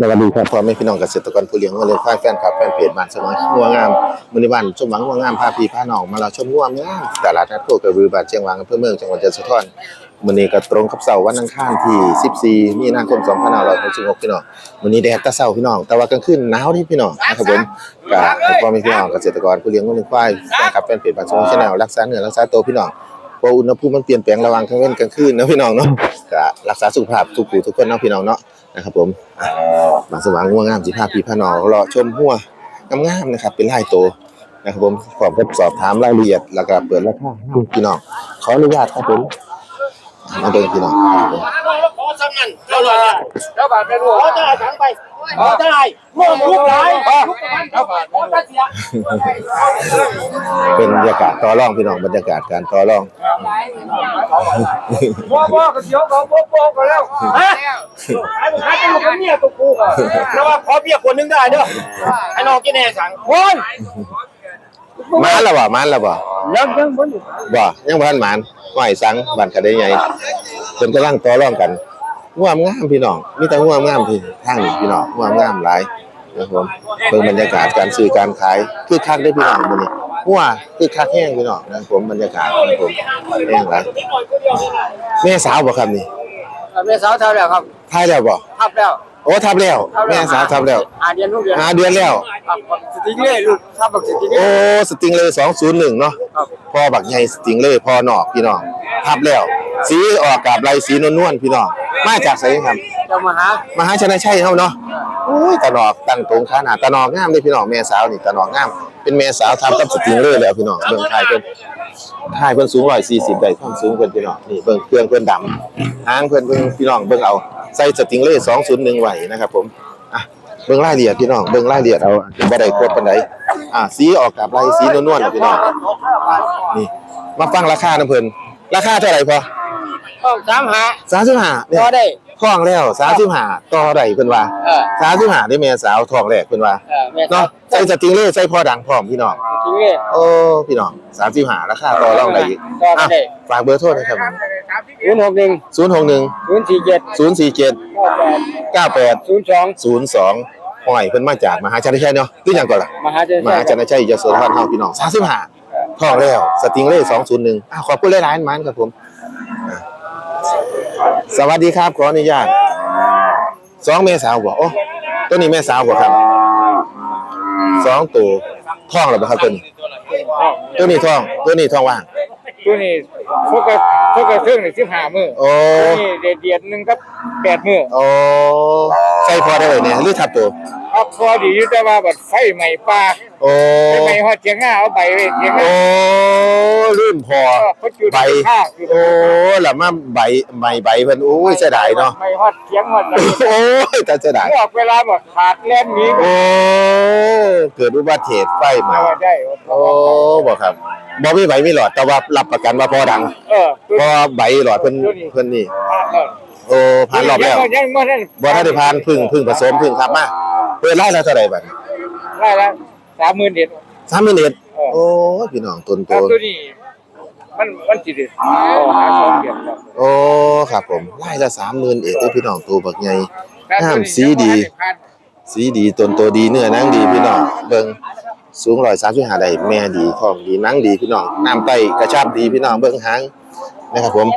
สวัสดีครับพ่อแม่พี่น้องเกษตรกรผู้เลี้ยงวัวเลี้ยงควายแฟนคลับแฟนเพจบ้านสมองงัวงามมือในบ้านชมหวังงัวงามพาพี่พาน้องมาเราชมงัวงามตลาดนัดโคกระบือบ้านเชียงหวังอำเภอเมืองจังหวัดยโสธรมื้อนี้ก็ตรงกับเสาร์วันอังคารที่14มีนาคม2566พี่น้องมื้อนี้แดดตะเช้าพี่น้อง แต่ว่ากลางคืนหนาวนี่พี่น้องนะครับผมก็ให้พ่อแม่พี่น้องเกษตรกรผู้เลี้ยงวัวเลี้ยงควายแฟนคลับแฟนเพจบ้านสมองชาแนลรักษาเนื้อรักษาตัวพี่น้องพราะอุณหภูมิมันเปลี่ยนแปลงระหว่างกลางวันกลางคืนนะพี่น้องเนาะก็รักษาสุขภาพทุกผู้ทุกคนเนาะพี่น้องเนาะ นะครับผมอะมาสว่างง่วงงามสิภาพพี่พาน้องรอชมหัวงามๆนะครับ เป็นลายโตนะครับผมขอสอบถามรายละเอียดแล้วก็เปิดราคาให้พี่น้องขออนุญาตครับผมมาเบิ่งพี่น้องครับผมขอ สำนันเท่าไหร่เจ้าบาทเป็นหัวขอได้ถังไปขอได้เมื่อลูกหลายลูกประมาณเจ้าบาทขอได้เสียเป็นบรรยากาศต่อรองพี่น้องบรรยากาศการต่อรองบ่บ่ก็เสียวเขาบ่บ่ก็แล้วฮะไอ้บุคคลเป็นลูกเมียตัวกูแล้วว่าขอเมียคนนึงได้เด้อไอ้น้องกินแน่สั่งคนมานแล้วบ่มานแล้วบ่ยังยังบ่อยู่บ่ยังบ่ทันหมานไหวสังบ้านกะได้ใหญ่เพิ่นกำลังต่อรองกัน งามงามพี่น้องมีแต่งามงามพี่ทางนี้พี่น้องงามงามหลายนะครับผมเบิ่งบรรยากาศการซื้อการขายคือคักได้อพี่น้องมื้อนี้หัวคือคักแห้งพี่น้องนะครับผมบรรยากาศนะครับผมแห้งหลายแม่สาวบ่ครับนี่แม่สาวเท่าแล้วครับทายแล้วบ่ทับแล้ว โอ้ทับแล้วแม่สาวทับแล้วอาเดือนลูกเดือนหาเดือนแล้วครับสติ๊กเล่ลูกทับบักสติ๊กโอ้เล่สติงเลย201เนาะครับพ่อบักใหญ่สติงเลยพ่อนอกพี่น้องทับแล้ว สีออกกับลายสีนวลๆพี่น้องมาจากไสครับเจ้ามาหามหาชนะชัยเฮาเนาะอุ้ยตะนอกตั้งตรงขาหน้าตะนอกงามเลยพี่น้องแม่สาวนี่ตะนอกงามเป็นแม่สาวทำกับสติงเลยแล้วพี่น้องเบิ่งทายเพิ่นทายเพิ่นสูง140ได้ความสูงเพิ่นพี่น้องนี่เบิ่งเครื่องเพิ่นดำหางเพิ่นเบิ่งพี่น้องเบิ่งเอา ใส่สติงเลย201ไว้นะครับผมอะเบิ่งรายละเอียดพี่น้องเบิ่งรายละเอียดเอาบ่ได้ครบปานใดอะสีออกกับลายสีนวลๆน่ะพี่น้องนี่มาฟังราคานำเพิ่นราคาเท่าไหร่พอต้องสามหา35เนี่ย พอได้ ท้องแล้ว35ต่อได้เพิ่นว่าเออสามสิบห้าได้แม่สาวทองแรกเพิ่นว่าเออแม่สาเนาะวใส่สติงเลอร์ใส่พอดังพร้อมพี่น้องจริงเลยโอ้พี่น้องสามสิบห้าราคาต่อรองได้อีกต่อได้อะฝากเบอร์โทรหนะครับศูนย์หกหนึ่งศูนย์หกหนึ่งศูนย์สี่เจ็ดศูนย์สี่เจ็ดเก้าแปดเก้าแปด ศูนย์สองศูนย์สองห้อยเพิ่นมาจากมหาชัยชัยเนาะหรือหยังก่อนล่ะมหาเจริญมหาชัยชัยยโสธรเฮาพี่น้องสามสิบห้าทองแล้วสติงเลอร์สองศูนย์หนึ่งอะขอบคุณหลายๆมันครับผมอะ สวัสดีครับขออนุญาตสองแม่สาวบ่โอ้ตัวนี้แม่สาวบ่ครับสองตัวท่องหรือเปล่าครับตัวนี้ตัวนี้ท่องตัวนี้ท่องว่างตัวนี้พวกกับพวกกับเครื่องหนึ่งสิบห้ามือโอ้ตัวนี้เดียดหนึ่งกับแปดมือโอ้ใส่พอได้เลยเนี่ยหรือทับตัว ครับพอดีอยู่แต่ว่าบัดไฟใหม่ปลาโอ้ไฟใหม่ฮอดเทียงหน้าเอาใบไว้เทียงหโอ้น้าลื่นพอก็พดจุดใบข้าวคือโอ้แล้วมาใบใบใบเพิ่นโอ้ยเสียดายเนาะไม่ฮอดเทียงฮอดอะไรโอ้ยแต่เสียดายพวกเวลาแบบขาดแล่นหนี้โอ้เกิดอุบัติเหตุไฟไหมาเอาได้โอ้บ่ครับบ่มีใบมีหลอดแต่ว่ารับประกันว่าพอดังเออตัวเพราะว่าใบหลอดเพิ่นเพิ่นนี่ขาดแล้วโอ้ผ่านรอบแล้วยังบ่ทันบ่ทันได้ผ่านพึ่งพึ่งผสมพึ่งครับมา เปิดไล่แล้วเท่าไหร่บัดนี้ได้แล้วสามหมื่นเด็ด สามหมื่นเอ็ดเออโอ้ยพี่น้องต้นโตครับตัวนี้มันมันสิได้เอาหาสองเดือนครับโอ้ครับผมไล่ละสามหมื่นเอ็ดพี่น้องตัวบักใหญ่งามสีดี สีดีต้นโตดีเนื้อหนังดีพี่น้องเบิ่งสูงร้อยสามสิบห้าได้แม่ดีท้องดีหนังดีพี่น้องน้ำไตกระชับดีพี่น้องเบิ่งหางนะครับผม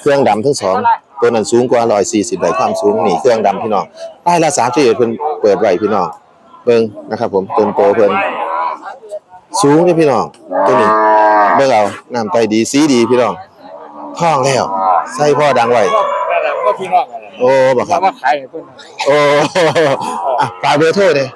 เครื่องดำทั้งสอง ตัวนั้นสูงกว่าร้อยสี่สิบได้ความสูงนี่เครื่องดำพี่น้องไล่ละสามสิบเอ็ดเพิ่นเปิดไว้พี่น้องเบิ่งนะครับผมต้นโตเพิ่นสูงนี่พี่น้องตัวนี้เบิ่งเอาน้ำไตดีสีดีพี่น้องท้องแล้วใส่พ่อดังไว้นั่นแหละก็พี่น้องกันแหละโอ้บ่คแล้รัวบมาขายให้เพิ่นโอ้อะฝากเบอร์โทรเลย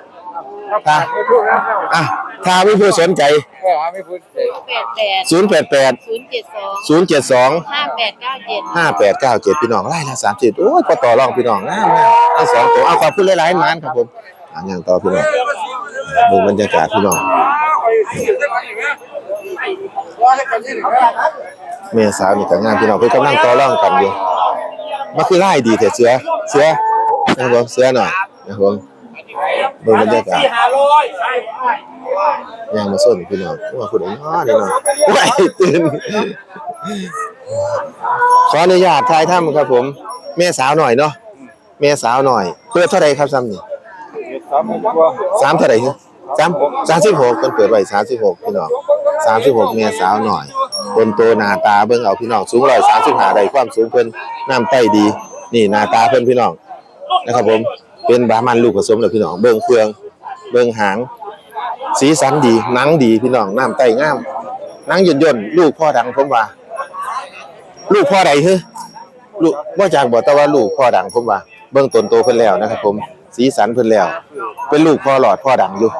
ถ้าขายไม่ถูกแล้วอะ ถ้ามีผู้สนใจ ก็หาไม่พูดเลยแปดแปด088 ศูนย์เจ็ดสอง072 ห้าแปดเก้าเจ็ด 5897 พี่น้องไล่ละ30โอ้ยพอต่อรองพี่น้องงามๆทั้งสองตัวเอาขอบคุณหลายๆมานครับผมอะอย่างต่อพี่น้องดูบรรยากาศพี่น้องแม่สาวนี่ก็งามพี่น้องเพิ่นกำลังต่อรองกันอยู่มันคือไล่ดีแต่เสือเสือนะครับผมเสือหน่อยนะครับผม ดูบรรยากาศห้าร้อย่างมาส้นพี่น้องว่าคุณอ๋อนี่น้องไหวตื่นขออนุญาตทายถ้ำครับ ผม แม่สาวหน่อยเนาะแม่สาวหน่อยเปิดเท่าไรครับซ้ำนี่สามกว่าสามเท่าไรครับสามสามสิบหกเป็นเปิดไว้สามสิบหกพี่น้องสามสิบหกแม่สาวหน่อยคนโตหน้าตาเบิ่งเอาพี่น้องสูงร้อยสามสิบห้าได้ความสูงเพิ่นน้ำไต้ดี นี่หน้าตาเพิ่นพี่น้องนะครับผม เป็นบามันลูกผสมเลยพี่น้องเบิ่งเฟือง เบิ่งหาง สีสันดีหนังดีพี่น้องน้ำไต้งามหนังย่นย่นๆลูกพ่อดังผมว่า ลูกพ่อใดเฮ้ลูกว่าจากบอกแต่ว่าลูกพ่อดังผมว่า เบิ่งตนโตเพิ่นแล้วนะครับ ผม สีสันเพิ่นแล้ว เป็นลูกพ่อหลอดพ่อดังอยู่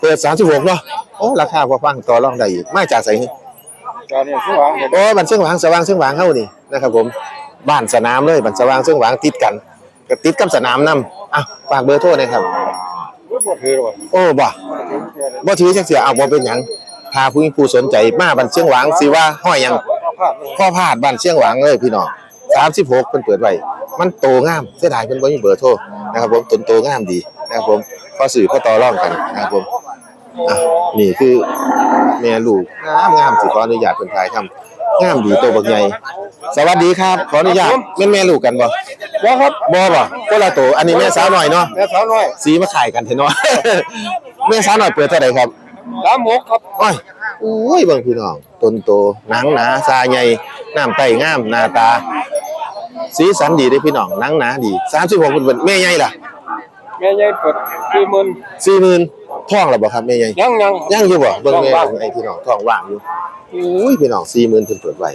เปิด36เนาะโอ้ราคาพอฟังต่อรองได้อีกมาจากไสนี่ตอนนี้สว่างโอ้บันเชียงหวางสว่างเชียงหวางเฮานี่นะครับ ผมบ้านสนามเลยบ้านสว่างเชียงหวางติดกัน ก็ติดกับสนามนํอะฝากเบอร์โทรหน่อยครับรู้บ่คือว่าโอ้บ่บ่ถือจักเสียเอาบ่เป็นหยังถ้าผู้มีผู้สนใจมาบ้านเชียงหวางสิว่าห้อยหยังพลาดเลยพ่อพาดบ้านเชียงหวางเลยพี่น้อง36เพิ่นเปิดไว้มันโตงามเสียดายเพิ่นบ่มีเบอร์โทรนะครับผมต้นโตงามดีนะครับผมพอสื่อพอต่อรองกันนะครับผมอะนี่คือแม่ลูกงามงามสิขออนุญาตเพิ่นถ่ายทำงามดีโตบักใหญ่สวัสดีครับ ขออนุญาตแม่นแม่ลูกกันบ่ บ่ครับบ่บ่คนละโตอันนี้แม่สาวหน่อยเนาะแม่สาวน้อยสีมาขายกันเถอะเนาะ แม่สาวหน่อยเปิดเท่าไหร่ครับสามหกครับโอ้ยอุ้ยเบิ่งพี่น้องต้นโตหนังหนาซาใหญ่น้ำไต้งามหน้าตา สีสันดีเด้อพี่น้องหนังหนาดี36เพิ่นเป็นแม่ใหญ่ล่ะแม่ใหญ่เปิดสี่หมื่น40,000ท้องแล้วบ่ครับแม่ใหญ่ ยังยัง ยังอยู่บ่เบิ่งแม่ท้องว่างของไอ้พี่น้องท้องว่างอยู่อุ้ยพี่น้อง40,000เพิ่นเปิดไว้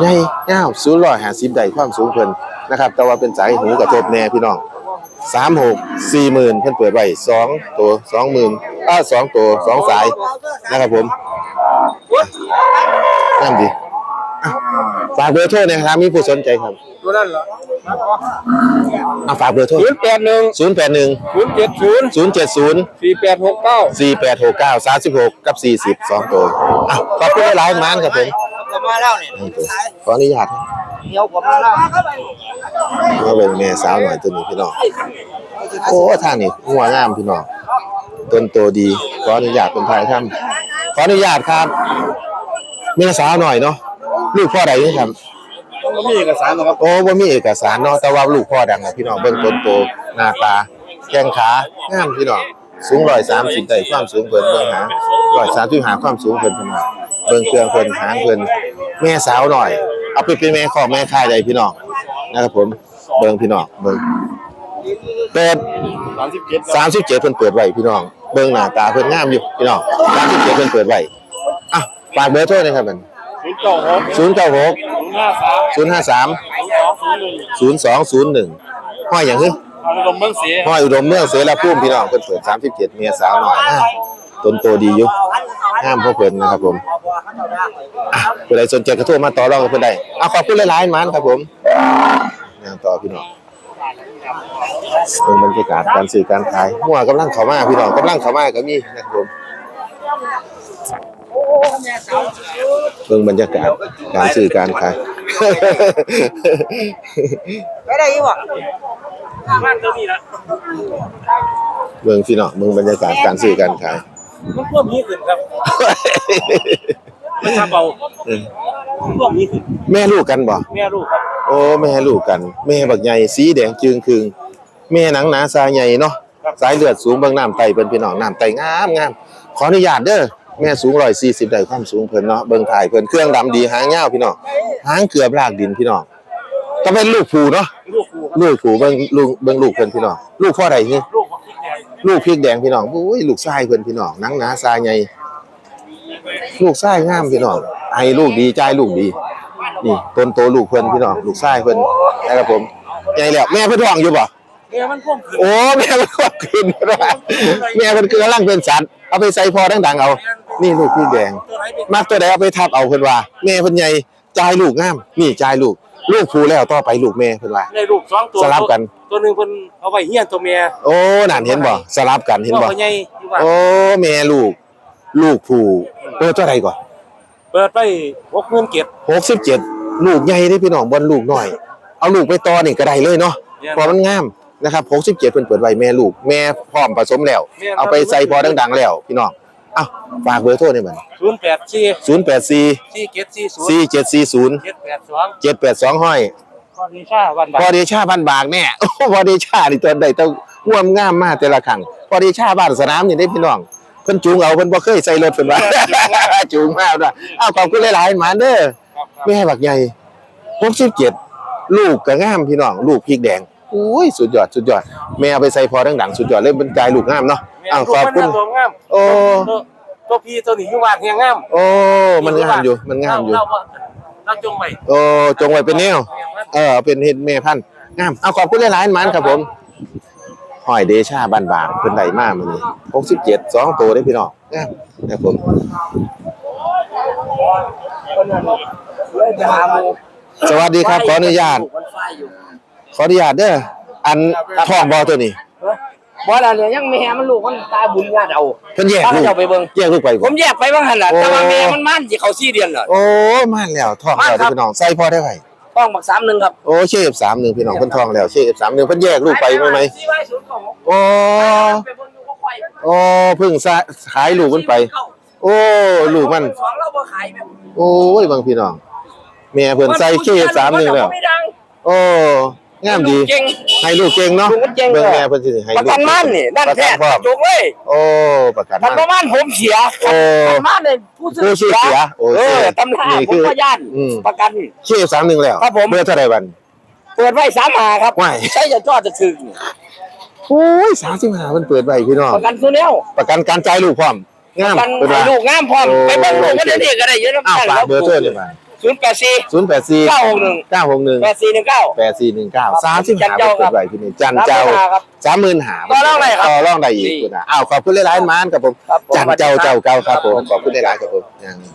ใหญ่ยาว050ได้ความสูงเพิ่นนะครับ แต่ว่าเป็นสายหูกระทบแน่พี่น้อง36 40,000เพิ่นเปิดไว้2ตัว20,000อ่า2ตัวสองสายนะครับผมงามดีอะฝากเบอร์โทรหนะครับมีผู้สนใจครับตัวนั้นเหรออะฝากเบอร์โทรศูนย์แปดหนึ่ง081ศูนย์เจ็ดศูนย์070สี่แปดหกเก้า4869 36กับ40 2ตัวอะขอบคุณหลายๆมานครับผม ผมมาแล้วนี่นี่ตัวขออนุญาตนะเดี๋ยวผมมาแล้วมาเบิ่งแม่สาวหน่อยตัวนี้พี่น้องโอ้ท่างนี่หัวงามพี่น้องต้นโตดีขออนุญาตเป็นทายท่านขออนุญาตครับแม่สาวหน่อยเนาะลูกพ่อใดนี่ครับผมมีเอกสารนะครับโอ้บ่มีเอกสารเนาะแต่ว่าลูกพ่อดังนะพี่น้องเบิ่งต้นโตหน้าตาแข้งขางามพี่น้อง สูง130ได้ความสูงเพิ่นเบิ่งหา130หาความสูงเพิ่นเพิ่นว่าเบิ่งเครื่องเพิ่นหางเพิ่นแม่สาวหน่อย เอาไปเป็นแม่ขอแม่ค่ายได้พี่น้องนะครับผมเบิ่งพี่น้องเบิ่งเปิดสามสิบเจ็ดสามสิบเจ็ดเพิ่นเปิดไว้พี่น้องเบิ่งหน้าตาเพิ่นงามอยู่พี่น้องสามสิบเจ็ดเพิ่นเปิดไว้อะฝากเบอร์โทรหนะครับมันศูนย์เก้าหกศูนย์เก้าหกศูนย์ห้าสามศูนย์ห้าสามศูนย์สองศูนย์หนึ่งห้อยอย่างฮึ อารมเมืองเสียห้อยอุดมเมืองเสรภูมิพี่น้องเพิ่นเปิดสามสิบเจ็ดเมียสาวหน่อยอะต้นโตดีอยู่งามพวกเพิ่นนะครับผมอะผู้ใดสนใจก็โทรมาต่อรองกับเพิ่นได้อะขอบคุณหลายๆหมันครับผมงานต่อพี่น้องเป็นบรรยากาศการซื้อการขายหัวกำลังเข้ามาพี่น้องกำลังเข้ามาก็มีนะครับผม เบิ่งบรรยากาศการซื้อการขายไม่ได้ยี่หวะบ้านตัวนี้ละเบิ่งพี่น้องเบิ่งบรรยากาศการซื้อการขายมันพวกนี้ขึ้นครับมันทำเบาเออพวกนี้ขึ้นแม่ลูกกันบ่แม่ลูกครับโอ้แม่ลูกกัน แม่บักใหญ่สีแดงจึงครึงแม่หนังหนาซาใหญ่เนาะสายเลือดสูงเบิ่งน้ำไตเพิ่นพี่น้องน้ำไตงามงามขออนุญาตเด้อ แม่สูง140ได้ความสูงเพิ่นเนาะเบิ่งถ่ายเพิ่นเครื่องดำดีหางยาวพี่น้องหางเกือบลากดินพี่น้องก็เป็นลูกผูเนาะลูกครูครับลูกผูเบิ่งลูกเบิ่งลูกเพิ่นพี่น้องลูกพ่อใดนี่ลูกของพี่แดงลูกพริกแดงพี่น้องอุ้ยลูกชายเพิ่นพี่น้องหนังหนาซาใหญ่ลูกชายงามพี่น้องไอ้ลูกดีใจายลูกดีนี่ต้นโตลูกเพิ่นพี่น้องลูกชายเพิ่นนะครับผมใหญ่แล้วแม่เพิ่นท้องอยู่บ่แม่มันพ่วงขึ้นโอ้แม่เพิ่นท้องขึ้นว่าแม่เพิ่นคือกำลังเป็นสัตว์เอาไปใส่พอดังๆเอานี่ ลูกพริกแดงตัวไหนเป็นมักตัวใดเอาไปทับเอาเพิ่นว่าแม่เพิ่นใหญ่จ่ายลูกงาม นี่จ่ายลูก ลูกผู้แล้วต่อไปลูกแม่เพิ่นว่าในลูกสองตัวสลับกัน ตัวหนึ่งเพิ่นเอาไว้เฮียนตัวเมียโอ้นั่นเห็นบ่สลับกันเห็นบ่ตัวใหญ่ที่ว่าโอ้แม่ลูก ลูกผู้เปิดเท่าไหร่ก่อนเปิดไปหกหมื่นเก็บหกสิบเจ็ดลูกใหญ่ได้พี่น้องบนลูกหน่อย เอาลูกไปต่อนี่ก็ได้เลยเนาะเพอมันงามนะครับหกสิบเจ็ดเพิ่นเปิดไว้แม่ลูก แม่พร้อมผสมแล้ว เอาไปใส่พอดังๆแล้วพี่น้อง อ้าวฝากเบอร์โทรหน่อยมันศูนย์แปดสี่ศูนย์แปดสี่สี่เก็ดสี่ศูนย์สี่เจ็ดสี่ศูนย์เจ็ดแปดสองเจ็ดแปดสองห้อยพอดีชาวันพอเดชาบ้านบางแน่โอ้พอเดชานี่ตัวใดต้องง่วมงามมากแต่ละครั้งพอเดชาบ้านสนามนี่ได้พี่น้องเพิ่นจูงเอาเพิ่นบ่เคยใส่รถเพิ่นว่าจูงมาด้วยอ้าวขอบคุณหลายๆหมาเด้อแม่บักใหญ่67ลูกก็งามพี่น้อง ลูกพริกแดง อุ้ยสุดยอดสุดยอด แม่เอาไปใส่พอดังๆสุดยอดเลยบรรจายลูกงามเนาะอ้าวขอบคุณตัวงามโอ้ตัวพี่ตัวนี้อยู่บ้านเฮียงามโอ้มันงามอยู่มันงามอยู่เราเราจงไปโอ้จงไว้เป็นแนวเออเป็นเห็ดแม่พันธุ์งามเอาขอบคุณหลายๆหมันครับผมหอยเดชาบ้านบางเพิ่นได้มามื้อนี้67 2ตัวได้พี่น้องงามนะครับผมเลยจะหาหมูสวัสดีครับขออนุญาตมันไฟอยู่ ขออนุญาตเด้ออันทองบ่ตัวนี้บ่ล่ะเนี่ยยังแม่มันลูกมันตาบุญญาติเอาเพิ่นแยกถ้าลูกเราไปเบิ่งแยกลูกไปผบ่มแยกไปบ้างหั่นล่ะโอ้แต่ว่าแม่มันมันสิเข้า4เดือนแล้วโอ้มาแล้วทองแล้วเด้อพี่น้องใส่พอได้ไว้ต้องบัก31ครับโอ้เชฟ31พี่น้องเพิ่นทองแล้วเชฟ31เพิ่นแยกลูกไปไหมไหม4ไว้0ของโอ้ไปเบิ่งอยู่ก็ไฟโอ้เพิ่งซะขายลูกมันไป โอ้ลูกมันสองเราบ่ขายแบบโอ้ยบางพี่น้องแม่เพิ่นใส่เคสามหนึ่งแล้วไม่ดังโอ้ งามดีเก่ง ให้ลูกเก่งเนาะลูกมันเก่งเบิ่งเลยแม่เพิ่นสิให้ประลูกกันมันนี่นั่นประแท้กันพร้อมจุกเลยโอ้ประกันมันปมัระนมาณผมเสียโอ้ ประมาณเลยผู้ผู้ซื้อเสียโอ้เอเสีอยตำรานี่ผคืมอ ก็ย่านอืม ประกันเคสามหนึ่งแล้วครับผม เบอร์เท่าไหร่บัน เปิดไว้สามหาครับว้ายใช้จะจอดจะถึงโอ้ย35มันเปิดไว้พี่น้องประกันตัวเนี้ยประกันการจ่ายลูกพร้อมงามประกันเพิ่นให้ว่า ลูกงามพร้อมโอ้ ไปเบิ่งลูกมันเดี๋ยวนี้ก็ได้เยอะน้ำอ้าวตาลฝากเบอร์โทรเลย บัดศูนย์แปดสี่084เก้าหกหนึ่ง961แปดสี่หนึ่งเก้า8419 35จันเจ้าเปิดไว้พี่นี่จันเจ้าครับสามหมื่นหาต่อรองได้ครับต่อรองได้อีกคุณนะอ้าวขอบคุณหลายๆมานครับผมครับผมจันเจ้าเจ้าเก่าครับผมขอบคุณหลายๆครับผมอย่างนี้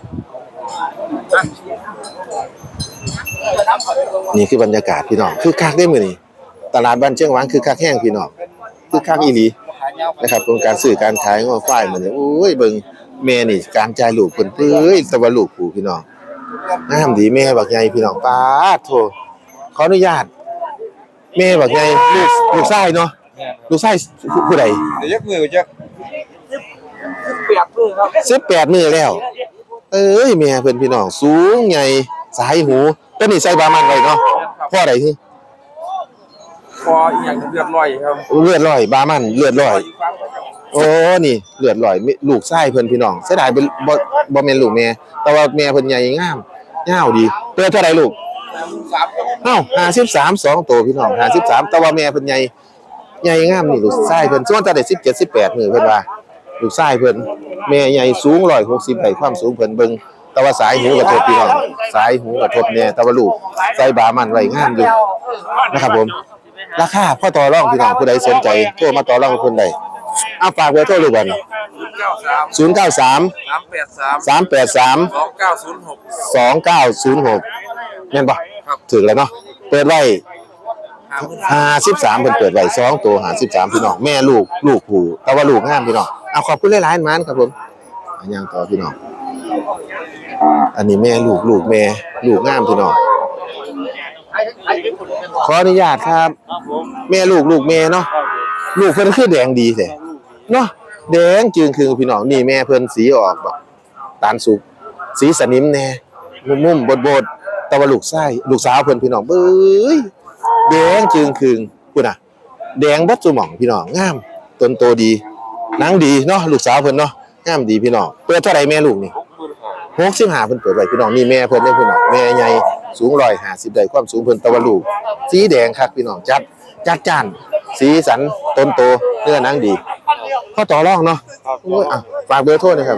นี่คือบรรยากาศพี่น้องคือคักได้มือนี่ตลาดบ้านเชียงหวางคือคักแห้งพี่น้องคือคักอีหลีนะครับเป็นการซื้อการขายง้อฝ้ายมือนี่โอ้ยเบิ่งแม่นี่การจ่ายลูกเพิ่นเอ้ยแตะวันลูกผู้พี่น้อง งามดีแม่บักใหญ่พี่น้องป้าดโทขออนุญาตแม่บักใหญ่ลูกลูกชายเนาะลูกชายผู้ใดเดี๋ยวยักมือจะเปียกมือครับสิบแปดมือแล้ว เอ้ยแม่เพิ่นพี่น้องสูงใหญ่สายหูตัวนี้ใส่บามันไว้เนาะพ่อใดที่ คออีกอย่างเลือดลอยครับเลือดลอยบามันเลือดลอย โอ้นี่เลือดลอยมีลูกชายเพิ่นพี่น้องเสียดายเป็นบ่บ่แม่นลูกแม่แต่ว่าแม่เพิ่นใหญ่งามยาวดีเตัวเท่าไหร่ลูกสามครับเอ้า53 2ตัวพี่น้อง53แต่ว่าแม่เพิ่นใหญ่ใหญ่งามนี่ลูกชายเพิ่นส่วนแต่ได้17 18มือเพิ่นว่าลูกชายเพิ่นแม่ใหญ่สูง160ได้ความสูงเพิ่นเบิ่งแต่ว่าสายหูกระทบพี่น้องสายหูกระทบแน่แต่ว่าลูกใส่บามันไว้งามอยู่นะครับผม ราคาพ่อต่อรองพี่น้องผู้ใดสนใจโทรมาต่อรองกับเพิ่นได้เอาฝากเบอร์โทรเลยบัดนี้เก้าสาม093สามแปดสาม383สองเก้าศูนย์หก2906แม่นบ่ครับถึงแล้วเนาะเปิดไว้ห้าหมื่น53เพิ่นเปิดไว้2ตัว53พี่น้องแม่ลูกลูกผู้แต่ว่าลูกงามพี่น้องเอาขอบคุณหลายๆมันครับผมอันยังต่อพี่น้องอันนี้แม่ลูกลูกแม่ลูกงามพี่น้อง ขออนุญาตครับแม่ลูกลูกแม่เนาะลูกเพิ่นคือแดงดีแท้เนาะแดงจึงคือพี่น้องนี่แม่เพิ่นสีออกแบบตาลสุกสีสนิมแน่มุมๆบดๆแต่ว่าลูกชายลูกสาวเพิ่นพี่น้องเบ้ยแดงจึงคืงพุ่นน่ะ แดงบัดซุหม่องพี่น้องงามต้นโตดีหนังดีเนาะลูกสาวเพิ่นเนาะงามดีพี่น้องเปิดเท่าไหร่แม่ลูกนี่65เพิ่นเปิดไว้พี่น้องนี่แม่เพิ่นเด้อพี่น้องแม่ใหญ่ สูง150ได้ความสูงเพิ่นแตะวันลูกสีแดงคักพี่น้องจัดจัดจ้าน สีสันต้นโตเนื้อหนังดีเข้าต่อรองเนาะโอ้ยอะฝากเบอร์โทรหนะครับ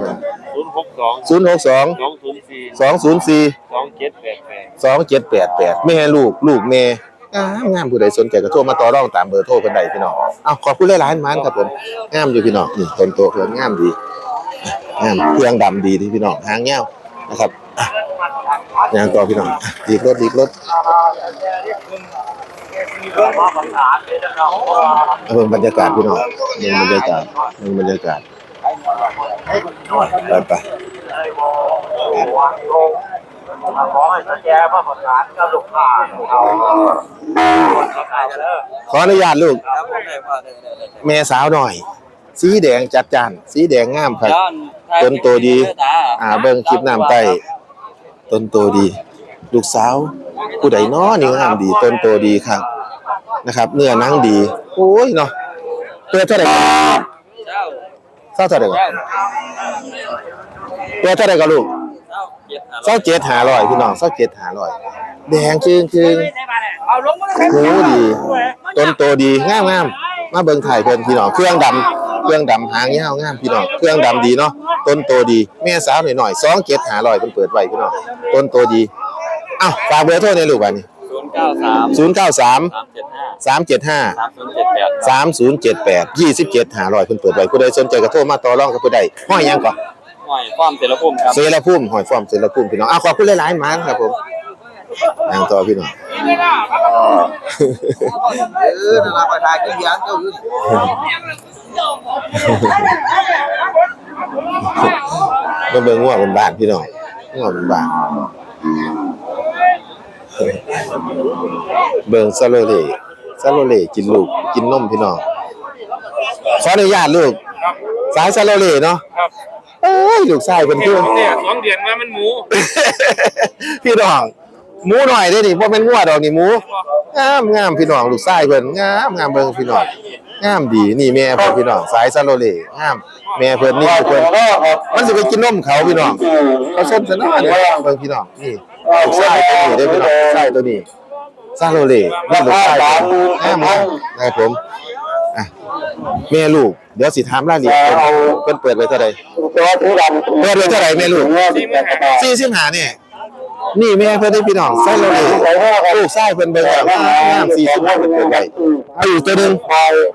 ศูนย์หกสอง062สองศูนย์สี่204สองเจ็ดแปดแปดสองเจ็ดแปดแปดแม่ลูกลูกแม่งามงามผู้ใดสนใจก็โทรมาต่อรองตามเบอร์โทรเพิ่นได้พี่น้องอ้าวขอบคุณหลายๆมันครับผมงามอยู่พี่น้องนี่ต้นโตเพิ่นงามดีงามเครื่องดำดีที่พี่น้องหางยาวนะครับอะ ยางต่อพี่น้องดีรถดีรถเอาเบิ่งบรรยากาศพี่น้องเบิ่งบรรยากาศเบิ่งบรรยากาศไปไปขอให้แกมาประสานกับลูกค้าเอาขออนุญาตลูกแม่สาวหน่อย สีแดงจัดจ้าน สีแดงงามครับต้นโตดี อ่าเบิ่งคลิปน้ำใต้ ต้นโตดี ลูกสาว ผู้ใดนาะนี่งามดี ต้นโตดีครับ นะครับ เนื้อหนังดี โอ้ยเนาะเปิดเท่าไหร่ครับเท่าเท่าไหร่ครับเปิดเท่าไหร่ครับลูกเศร้าเจ็ดหาร้อยพี่น้องเศร้าเจ็ดหาร้อย แดงจึงจึงเอาลงมาเลยดี ต้นโตดีงามงามมาเบิ่งถ่ายเพิ่นพี่น้องเครื่องดำ เครื่องดำหางยาวงามพี่น้องเครื่องดำดีเนาะต้นโตดีแม่สาวหน่อยๆสองเจ็ดหาร้อยเพิ่นเปิดไว้พี่น้องต้นโตดีอ้าวฝากเบอร์โทรในลูกบ้านนี้ศูนย์เก้าสามศูนย์เก้าสามสามเจ็ดห้าสามเจ็ดห้าสามศูนย์เจ็ดแปดสามศูนย์เจ็ดแปดยี่สิบเจ็ดหาร้อยเพิ่นเปิดไว้ผู้ใดสนใจก็โทรมาต่อรองกับผู้ใดห้อยหยังก่อนหน่อยฟ้อมเสรภูมิครับเซราพุ่มหอยฟอมเซราพุ่มพี่น้องอ้าวขอบคุณหลายๆหมันครับผม ยังต่อพี่น้องเออนั่นล่ะไปทายกินยางเจ้าอยู่เบิ่งงัวบนบ้านพี่น้องงัวบนบ้านเบิ่งซาโลเล่ซาโลเล่กินลูกกินนมพี่น้องขออนุญาตลูกสายซาโลเล่เนาะเอ้ยลูกชายเพิ่นคือเนี่ยสองเดือนมามันหมู พี่น้อง หมูหน่อยเด้อนี่บ่แม่นงัวดอกนี่หมูงามงามพี่น้องลูกชายเพิ่นงามงามเบิ่งพี่น้องงามดีนี่แม่เพิ่นพี่น้องสายซาโลเลงามแม่เพิ่นนี่เพิ่นมันสิไปกินนมเขาพี่น้องเขาส้มซะเนาะเนี่ยเบิ่งพี่น้องนี่ลูกชายตัวนี้เด้พี่น้องลูกชายตัวนี้ซาโลเลนี่ลูกชายงามนะครับผมอะแม่ลูกเดี๋ยวสิถามรายละเอียดเพิ่นเพิ่นเปิดไว้เท่าใดเปิดไว้เท่าใดแม่ลูกสี่สิบหาเนี่ย นี่แม่เพิ่นได้พี่น้องไส้เราเลยลูกไส้เพิ่นเบิ่งแล้วงามสี่สิบห้าเพิ่นเปิดไว้เอาอยู่ตัวหนึง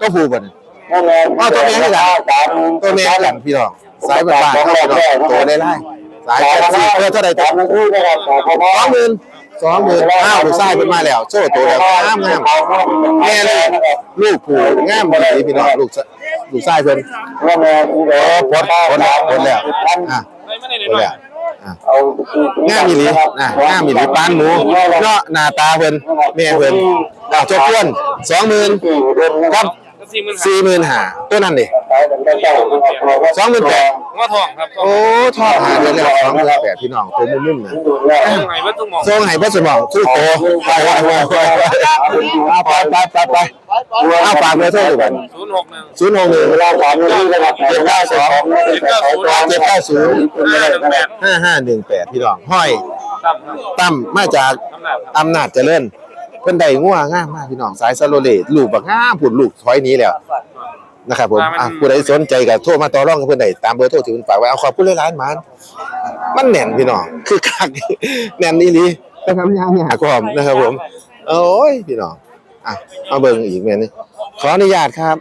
ก็ผูกบ่นี่อ้าวตัวแม่ให้กันตัวแม่ให้กันพี่น้องสายบ้านๆครับพี่น้องตัวได้ไล่สายกันสี่เพื่อเท่าใดตัวสองหมื่นสองหมื่นอ้าวลูกไส้เพิ่นมาแล้วโซ่ตัวแล้วงามงามแม่เลยลูกผูกงามดีพี่น้องลูกลูกไส้เพิ่นโอ้ปลดปลดแล้วปลดแล้วอะไม่ไม่ได้ปลดแล้วอะ งามอีหลีนะงามอีหลีปานหมูเนาะหน้าตาเพิ่นแม่เพิ่นดาวจบเพื่อน20,000กับ สี่หมื่นห้า45,000ตัวนั้นดิ28,000หัวทองครับโอ้ทอดหาเดือนแล้ว28,000พี่น้องตัวมุ่มๆน่ะยังไงว่าต้องมองส่งให้บ่สมองคือโตไปไปไปเอาไปไปไปไปเอาฝากเบอร์โทรดูกันศูนย์หกหนึ่ง061เวลา3นาทีนะครับ792 790ห้าหนึ่งแปด5518พี่น้องห้อยตั้มครับตั้มมาจากน้ำหนักอำนาจเจริญ เพิ่นได้งัวงามมากพี่น้องสายซาโลเลลูกบักงามผุดลูกถอยหนี้แล้วนะครับผมอะผู้ใดสนใจก็โทรมาต่อรองกับเพิ่นได้ตามเบอร์โทรที่เพิ่นฝากไว้เอาขอบคุณหลายๆหมันมันแน่นพี่น้องคือคักแน่นอีหลีนะครับยางยากความนะครับผมโอ้ยพี่น้องอะมาเบิ่งอีกแม่นี่ขออนุญาตครับ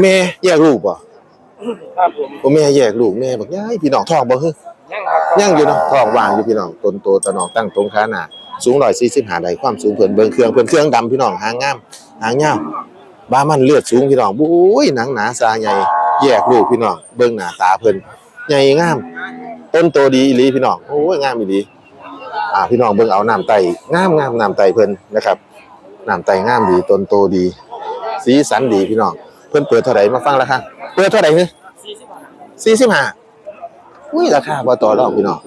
แม่แยกลูกบ่ครับผมโอ้แม่แยกลูกแม่บักย้ายพี่น้องท้องบ่ฮึยังครับยังอยู่เนาะท้องว่างอยู่พี่น้องต้นโตตะนองตั้งตรงขาหน้า สูง145ได้ความสูงเพิ่อนเบิ่งเครื่องเพิ่อนเครื่องดำพี่น้องหางงามหางยาวบ้ามันเลือดสูงพี่น้องบุ้ยหนังหนาซาใหญ่แยกลูกพี่น้องเบิ่งหน้าตาเพิ่นใหญ่งาม ต้นโตดีอีหลีพี่น้องโอ้ยงามอีหลีอ่าพี่น้องเบิ่งเอาน้ำไตงามงามน้ำไตเพิ่นนะครับน้ำไตงามดีต้นโตดี สีสันดีพี่น้องเพิ่นเปิดเท่าไหร่มาฟังราคาเปิดเท่าไหร่ฮึ45อุ้ยราคาบ่ต่อรองพี่น้อง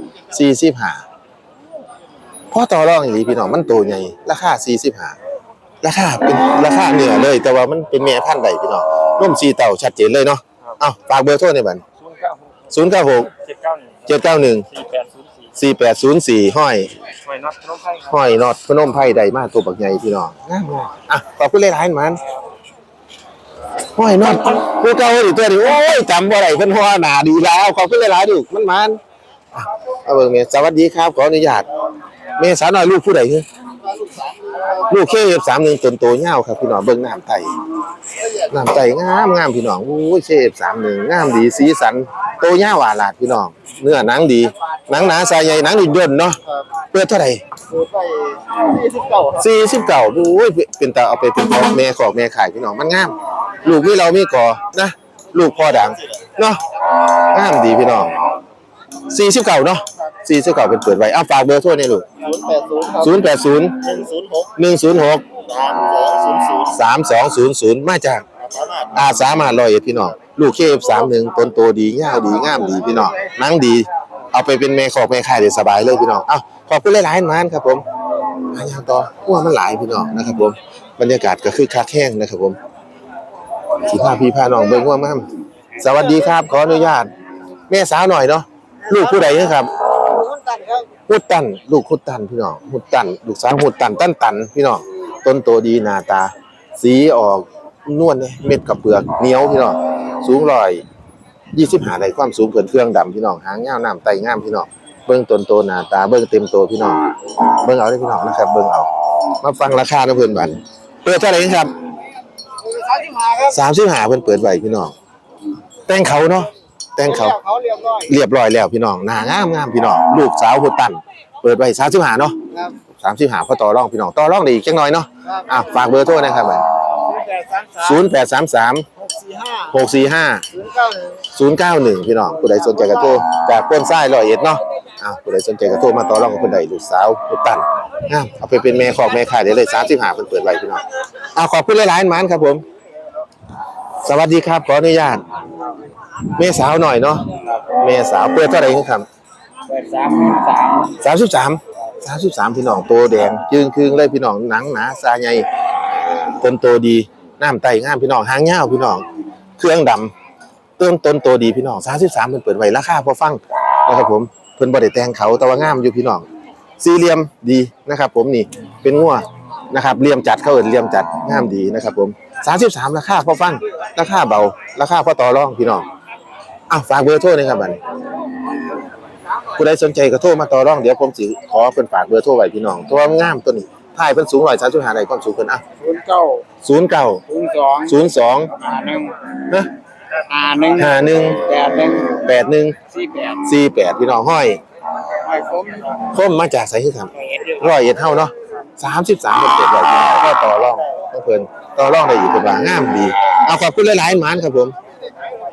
45 พอต่อรองอีหลีพี่น้องมันโตใหญ่ราคา45ราคาเป็นราคาเหนือเลย แต่ว่ามันเป็นแม่พันธุ์ใดพี่น้องนมสีเต่าชัดเจนเลยเนาะเอ้าฝากเบอร์โทรหน่อยบัดศูนย์เก้าหก096เจ็ดเก้าหนึ่งสี่แปดศูนย์สี่ห้อย หน่วยนัดน้องไผ่ครับ ห้อยนอดพนมไผ่ใดมาตัวบักใหญ่พี่น้องงามๆอะขอบคุณหลายๆมันห้อยนอดผู้เก่าดิตัวนี้โอ้ยจำบ่ได้เพิ่นว่าหน้าดีแล้วขอบคุณหลายๆดูมันมันอะเอาเบิ่งแม่สวัสดีครับขออนุญาต แม่สาวน้อยลูกผู้ใดคือลูกเคฟสามหนึ่งต้นโตเงาวครับพี่น้องเบิ่งน้ำไตน้ำไตงามงามพี่น้องโอ้ยเคฟสามหนึ่งงามดีสีสันโตเงาวอาลาดพี่น้องเนื้อหนังดีหนังหนาสายใหญ่หนังดีย่นเนาะเปิดเท่าไหร่สี่สิบเก่าดูเป็นตาเอาไปเป็นของแม่ของแม่ขายพี่น้องมันงาม ลูกนี่เรามีก่อนะลูกพ่อดังเนาะงามดีพี่น้องสี่สิบเก่าเนาะ สี่สิบเก่าเป็นเปิดไว้อ้าวฝากเบอร์โทรเนี่ยลูกศูนย์แปดศูนย์หนึ่งศูนย์หกสามสองศูนย์ศูนย์มาจากอาสามารถลอยเอ็ดพี่น้องลูกเคฟสามหนึ่งต้นโตดีง่าวดีงามดีพี่น้องหนังดี เอาไปเป็นแม่ของแม่ขายได้สบายเลยพี่น้องอ้าวขอบคุณหลายๆนานครับผมหายางต่อว่ามันหลายพี่น้องนะครับผมบรรยากาศก็คือคักแห้งนะครับผมสิพาพี่พาน้องเบิ่งว่ามั่มสวัสดีครับขออนุญาต แม่สาวหน่อยเนาะลูกผู้ใดนะครับ ฮุดตัน ลูกฮุดตันพี่น้องฮุดตัน ลูกสาวฮุดตันตันตันพี่น้องต้นโตดีหน้าตา สีออกนวลเนี่ยเม็ดกับเปลือกเหนียวพี่น้องสูงร้อยยี่สิบหาในความสูงเกินเครื่องดำพี่น้องหางเงาวน้ำไตงามพี่น้องเบิ้งต้นโตหน้าตาเบิ้งเต็มโตพี่น้องเบิ้งเอาได้พี่น้องนะครับ เบิ้งเอา มาฟังราคานะเพื่อนบันเปิดเท่าไหร่ครับสามสิบห้าเพื่อนเปิดไว้พี่น้องแต่งเขาเนาะ แต่งเขาเขาเรียบร้อยเรียบร้อยแล้วพี่น้องหน้างามงามพี่น้องลูกสาวหุดตัน เปิดไว้สามสิบห้าเนาะครับสามสิบห้าพอต่อรองพี่น้องต่อรองได้อีกจังน้อยเนาะครับอะฝากเบอร์โทรนะครับศูนย์แปดสามสามศูนย์แปดสามสามหกสี่ห้าหกสี่ห้าศูนย์เก้าหนึ่งศูนย์เก้าหนึ่งพี่น้องผู้ใดสนใจกระโทรจากเพื่อนไส้ร้อยเอ็ดเนาะอะผู้ใดสนใจกระโทรมาต่อรองกับเพื่อนใดลูกสาวหุดตันงามเอาไปเป็นแม่ขอกแม่ขายได้เลยสามสิบห้าเพิ่นเปิดไว้พี่น้องอะขอบคุณหลายๆหมานครับผม สวัสดีครับขออนุญาต แม่สาวหน่อยเนาะแม่สาวเปิดเท่าไหร่ครับเปิดสามหมื่นสามสามสิบสามสามสิบสามพี่น้องโตแดงยืนคืงเลยพี่น้องหนังหนาซาใหญ่ต้นโตดีน้ำไตงามพี่น้องหางยาวพี่น้องเครื่องดำเติมต้นโตดีพี่น้องสามสิบสามเพิ่นเปิดไว้ราคาพอฟังนะครับผมเพิ่นบ่ได้แต่งเขาแต่ว่างามอยู่พี่น้องสี่เหลี่ยมดีนะครับ ผมนี่เป็นงัวนะครับเหลี่ยมจัดเขาเอิ้นเหลี่ยมจัดงามดีนะครับ ผมสามสิบสามราคาพอฟังราคาเบาราคาพอต่อรองพี่น้อง อ้าวฝากเบอร์โทรหนะครับบัดนี้ผู้ใดสนใจก็โทรมาต่อรองเดี๋ยวผมสิขอเพิ่นฝากเบอร์โทรไว้พี่น้องตัวงามตัวนี้ถ่ายเพิ่นสูง135ได้ความสูงเพิ่นอะศูนย์เก้า09ศูนย์สอง02หาหนึ่งนะหาหนึ่ง51แปดหนึ่ง81สี่แปด48พี่น้องห้อยไอ้ผมคมมาจากไสคือครับร้อยเอ็ดเฮาเนาะ33เพิ่นเปิดไว้พี่น้องก็ต่อรองต้องเพิ่นต่อรองได้อีกเพิ่นว่างามดีเอาขอบคุณหลายๆหมานครับผม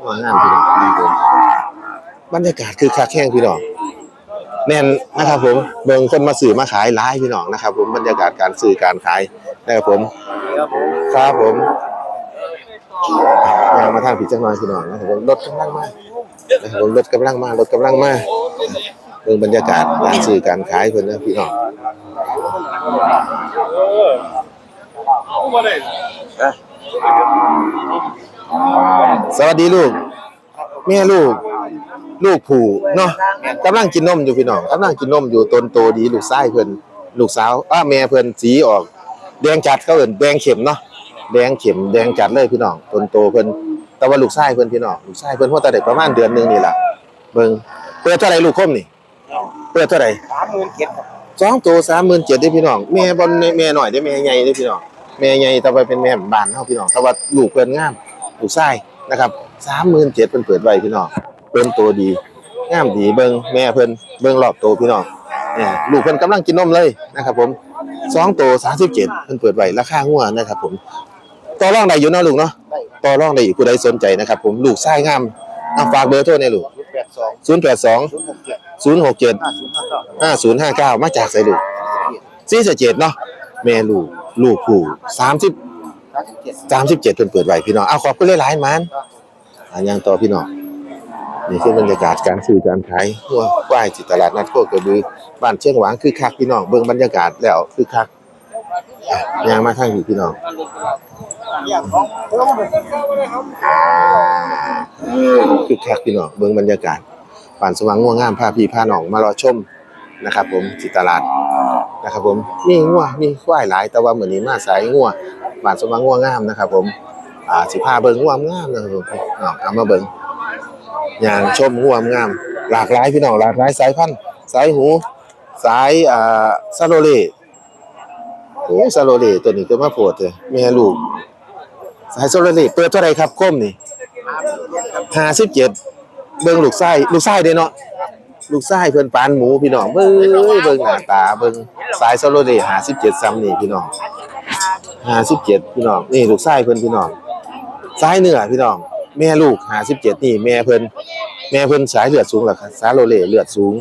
ว่างามพี่น้องครับผมบรรยากาศคือคักแข้งพี่น้องแน่นนะครับ ผมเบิ่งคนมาสื่อมาขายหลายพี่น้องนะครับ ผมบรรยากาศการสื่อการขายนะครับผมครับผมยางมาทางผิดจังหน่อยพี่น้องนะครับผมรถกำลังมานะครับผมรถกำลังมารถกำลังมาเบิ่งบรรยากาศการสื่อการขายเพิ่นนะพี่น้อง สวัสดีลูก แม่ลูก ลูกผู้เนาะกำลังกินนมอยู่พี่น้องกำลังกินนมอยู่ตนโตดีลูกชายเพิ่นลูกสาวอ้าแม่เพิ่นสีออก แดงจัดเขาเอิ้นแดงเข็มเนาะแดงเข็มแดงจัดเลยพี่น้องตนโตเพิ่นแต่ว่าลูกชายเพิ่นพี่น้องลูกชายเพิ่นหัวตาเด็กประมาณเดือนหนึงนี่ล่ะเบิ่งเปิดเท่าไหร่ลูกคมนี่เปิดเท่าไหร่สามหมื่นเจ็ดครับสองตัว37,000ได้พี่น้องแม่บ่แม่น้อยได้แม่ใหญ่ได้พี่น้องแม่ใหญ่แต่ว่าเป็นแม่บ้านเฮาพี่น้องแต่ว่าลูกเพิ่นงาม ลูกชายนะครับ37,000เพิ่นเปิดไว้พี่น้องเพิ่นโตดีงามดีเบิ่งแม่เพิ่นเบิ่งรอบโตพี่น้องเนี่ยลูกเพิ่นกำลังกินนมเลยนะครับผมสองโต37เพิ่นเปิดไว้ราคาหัวนะครับผมต่อรองได้อยู่เนาะลูกเนาะต่อรองได้อยู่ผู้ใดสนใจนะครับผมลูกชายงามอะฝากเบอร์โทรในอยลูกศูนย์แปดสองศูนย์หกเจ็ดห้าศูนย์ห้าเก้ามาจากไสลูกซีสะเจ็ดเนาะแม่ลูกลูกผู้สามสิบ สิบเจ็ดเพิ่นเปิดไว้พี่น้องเอาขอบคุณหลายๆมันอันยังต่อพี่น้องนี่คือบรรยากาศการซื้อการขายหัวควายจิตตลาดนัดโคกระบือบ้านเชียงหวางคือคักพี่น้องเบิ่งบรรยากาศแล้วคือคักย่างมาทางนี้พี่น้องคือคักพี่น้องเบิ่งบรรยากาศบ้านสว่างง่วงงามพาพี่พาน้องมารอชมนะครับ ผมจิตตลาดนะครับ ผมมีงัวมีควายหลายแต่ว่าเหมือนี้มาสายงัว บ้านสว่างง่วงงามนะครับ ผมอ่าสิพาเบิ่งงัวงามนะครับผมเอาเอามาเบิ่งอย่างชมงวมงาม หลากหลายพี่น้องหลากหลายสายพันธุ์สายหูสายอ่าซาโลเล่โอ้ซาโลเล่ตัวนี้ก็มาโปวดเลยแม่ลูกสายซาโลเล่เปิดเท่าไรครับก้มนี่ห้าสิบเจ็ดเบิ่งลูกไส้ลูกไส้เด้เนาะลูกไส้เพิ่อนปานหมูพี่น้องเบิ่งเบิ่งหน้าตาเบิ่งสายซาโลเล่ห้าสิบเจ็ดซ้ำนี่พี่น้อง ห้าสิบเจ็ดพี่น้องนี่ลูกไส้เพิ่นพี่น้องสายเนื้อพี่น้อง แม่ลูกห้าสิบเจ็ดนี่แม่เพิ่นแม่เพิ่นสายเลือดสูงหรอครับสายโลเล่เลือดสูง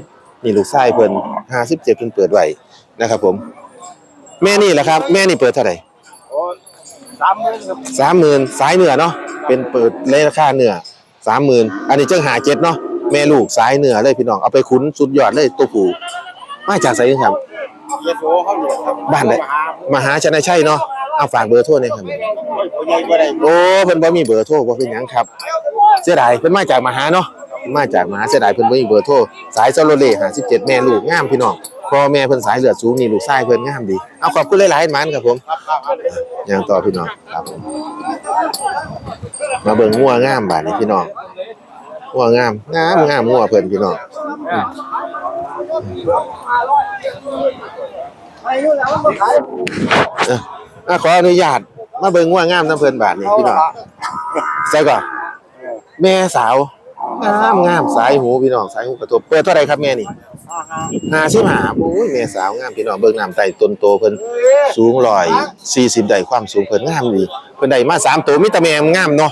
นี่ลูกชายเพิ่นห้าสิบเจ็ดเพิ่นเปิดไว้นะครับ ผม แม่นี่แหละครับ แม่นี่เปิดเท่าไหร่สามหมื่นครับสามหมื่นสายเนื้อเนาะเป็นเปิดเลยราคาเนื้อสามหมื่นอันนี้เจ้งหาเจ็ดเนาะแม่ลูกสายเนื้อเลยพี่น้องเอาไปคุ้นสุดยอดเลยตัวผู้มาจากไสครับยโสเขาอยู่ครับบ้านไหนมหาชนะชัยเนาะ เอาฝากเบอร์โทรหน่อยครับผมโอ้เพิ่นบ่มีเบอร์โทรบ่เป็นหยังครับ เสียดายเพิ่นมาจากมหาเนาะมาจากมหาเสียดายเพิ่นบ่มีเบอร์โทรสายโซโลเล่57แม่ลูกงามพี่น้องพ่อแม่เพิ่นสายเลือดสูงนี่ลูกชายเพิ่นงามดีเอาขอบคุณหลายๆหมันครับผมอยังต่อพี่น้องครับผมมาเบิ่งงัวงามบาดนี้พี่น้องงัวงามงามงามงัวเพิ่นพี่น้องอืมเอ้อ อะขออนุญาตมาเบิ่งงัวงามนํเพิ่นบาดนี้พี่น้องใส่ก่อนแม่สาวงามงามสายหูพี่น้องสายหูกระทบเปิดเท่าไหรครับแม่นี่ห้าสิบห้าโอ้ยแม่สาวงามพี่น้องเบิ่งน้ำไตต้นโตเพิ่นสูงร้อยสี่สิบได้ความสูงเพิ่นงามดีเพิ่นได้มาสามตัวมีแต่แม่งามเนาะ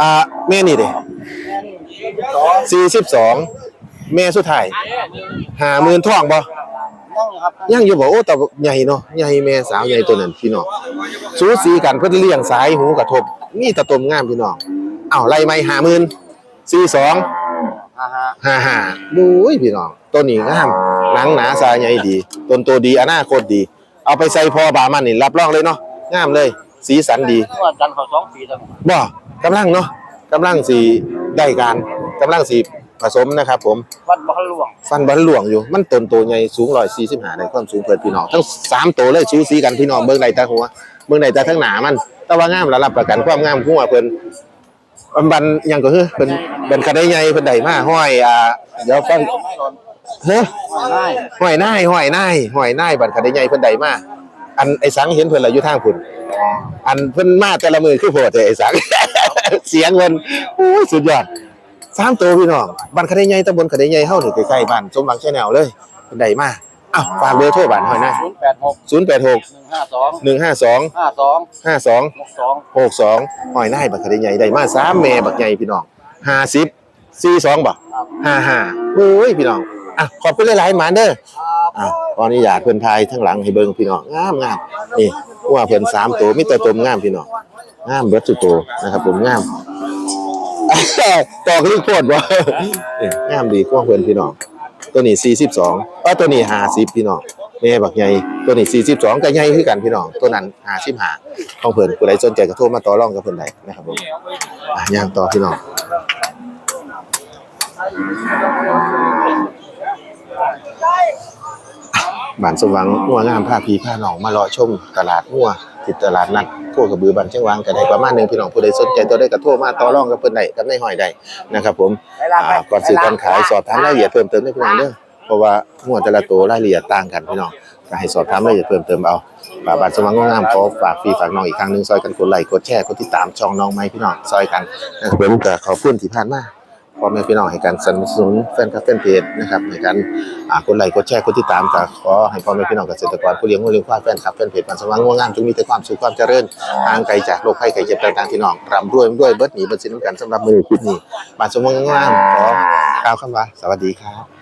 อ่าแม่นี่เด้สี่สิบสองแม่สุดท้ายห้าหมื่นท่องบ่ ยังอยู่บ่โอ้แต่ใหญ่เนาะใหญ่แม่สาวใหญ่ตัวนั้นพี่น้องสูสีกันเพื่อเลี้ยงสายหูกระทบมีตะตมงามพี่น้องอ้าวไล่ไม่หาหมื่นสี่สองห้าห้าดูยพี่น้องตัวนี้งามหนังหนาสายใหญ่ดีต้นโตดีอนาคตดี เอาไปใส่พอบามันนี่รับรองเลยเนาะงามเลย สีสันดีว่าจันเขาสองปีแล้วบ่กำลังเนาะกำลังสีได้การกำลังสี ผสมนะครับ ผมวัดบ่หลวงฟันบันหลวงอยู่ มันต้นโตใหญ่สูงร้อยสี่สิบห้าในความสูงเพิ่นพี่น้องทั้งสามตัวเลยสูสีกันพี่น้องเบิ่งใดแต่หัวเบิ่งใดแต่ทั้งหนามัน แต่ว่างามแล้วรับประกันความงามหัวเพิ่นบันบันหยังก็คือเพิ่นเป็นคดีใหญ่เพิ่นได้มาห้อยอ่าเดี๋ยวฟังเฮ้ยง่ายห้อยนายห้อยนายห้อยนายบันคดีใหญ่เพิ่นได้มาอันไอ้สังเห็นเพิ่นละอยู่ทางพุ่นอันเพิ่นมาแต่ละมือคือโพดแต่ไอ้สังเสียงเพิ่นโอ้ยสุดยอด สามตัวพี่น้องบ้านคดีใหญ่ตำบลคดีใหญ่เฮานี่ใกล้ๆบ้านสมหวังแชนแนลเลยเพิ่นได้มาอ้าวฝากเบอร์โทรบ้านหน่อยนะศูนย์แปดหก086หนึ่งห้าสอง152ห้าสอง52หกสอง62หอยนายบักคดีใหญ่ได้มาสามแม่บักใหญ่พี่น้อง50 42บ่55โอ้ยพี่น้องอะขอบคุณหลายๆหมาเด้ออะขออนุญาตเพิ่นทายทั้งหลังให้เบิ่งพี่น้องงามงามนี่ว่าเพิ่นสามตัวมีแต่ตมงามพี่น้องงามเบิดสุดโตวนะครับผมงาม ต่อคือโคตรบ่นี่งามดีกว่าเพิ่อนพี่น้อง ตัวนี้42เอ้อตัวนี้50พี่น้องแม่บักใหญ่ตัวนี้42ก็ใหญ่คือกันพี่น้อง ตัวนั้น55ของเพิ่อนผู้ใดสนใจก็โทรมาต่อรองกับเพิ่อนได้นะครับผมอะย่างต่อพี่น้องบ้านสมหวังงัวงามผ้าพีผ้าหนองมารอชมตลาดงัว ติดตลาดนัดโคกระบือบ้านเชียงหวางก็ได้ประมาณหนึงพี่น้องผู้ใดสนใจตัวได้ก็โทรมาต่อรองกับเพิ่นได้กับในห้อยได้นะครับ ผมอ่าก่อนซื้อก่อนขายสอบถามรายละเอียดเพิ่มเติมได้พี่น้องเด้อเพราะว่างัวแต่ละตัวรายละเอียดต่างกันพี่น้องก็ให้สอบถามรายละเอียดเพิ่มเติมเอาอ่าบ้านสมหวังงัวงามขอฝากพี่ฝากน้องอีกครั้งหนึงซอยกันกดไลค์กดแชร์กดติดตามช่องน้องไม้พี่น้องซอยกันนะครับผมก็ขอบคุณที่ผ่านมา พ่อแม่พี่น้องให้การสนับสนุนแฟนคลับแฟนเพจนะครับในการอ่ากดไลค์กดแชร์กดติดตามก็ขอให้พ่อแม่พี่น้องเกษตรกรผู้เลี้ยงงูเลี้ยงควายแฟนคลับแฟนเพจมันสว่างง่วงงามจงมีแต่ความสุขความเจริญห่างไกลจากโรคภัยไข้เจ็บต่างๆพี่น้องร่ำรวยด้วยเบิดหนีเบิดสินน้ำกันสำหรับมือคลิปนี้บานสว่างง่วงงามขอกล่าวคำว่าสวัสดีครับ